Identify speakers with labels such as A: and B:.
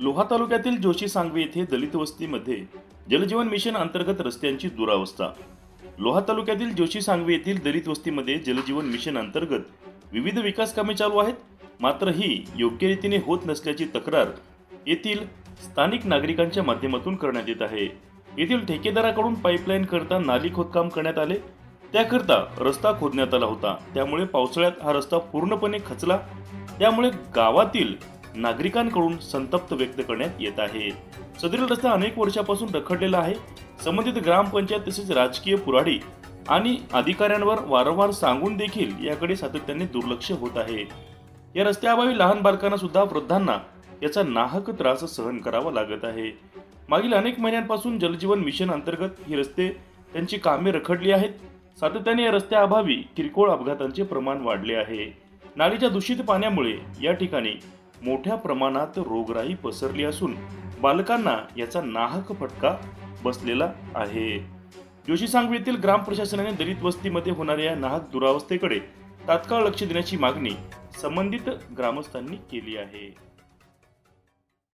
A: लोहा तालुक्यातील जोशी सांगवी येथे दलित वस्तीमध्ये जलजीवन मिशन अंतर्गत रस्त्यांची दुरावस्था. लोहा तालुक्यातील जोशी सांगवी येथील दलित वस्तीमध्ये जलजीवन मिशन अंतर्गत विविध विकास कामे चालू आहेत. मात्र ही योग्य रीतीने होत नसल्याची तक्रार येथील स्थानिक नागरिकांच्या माध्यमातून करण्यात येत आहे. येथील ठेकेदाराकडून पाईपलाईन करता नाली खोदकाम करण्यात आले. त्याकरता रस्ता खोदण्यात आला होता. त्यामुळे पावसाळ्यात हा रस्ता पूर्णपणे खचला. त्यामुळे गावातील नागरिकांकडून संतप्त व्यक्त करण्यात येत आहे. सदरील रस्ता अनेक वर्षापासून रखडलेला आहे. संबंधित ग्रामपंचायत तसेच राजकीय पुराडी आणि अधिकाऱ्यांवर वारंवार सांगून देखील याकडे सातत्याने दुर्लक्ष होत आहे. या रस्त्याअभावी लहान बालकांना सुद्धा वृद्धांना याचा नाहक त्रास सहन करावा लागत आहे. मागील अनेक महिन्यांपासून जलजीवन मिशन अंतर्गत ही रस्ते त्यांची कामे रखडली आहेत. सातत्याने या रस्त्याअभावी किरकोळ अपघातांचे प्रमाण वाढले आहे. नालीच्या दूषित पाण्यामुळे या ठिकाणी मोठ्या प्रमाणात रोगराई पसरली असून बालकांना याचा नाहक फटका बसलेला आहे. जोशी सांगवी येथील ग्राम प्रशासनाने दलित वस्तीमध्ये होणाऱ्या नाहक दुरावस्थेकडे तात्काळ लक्ष देण्याची मागणी संबंधित ग्रामस्थांनी केली आहे.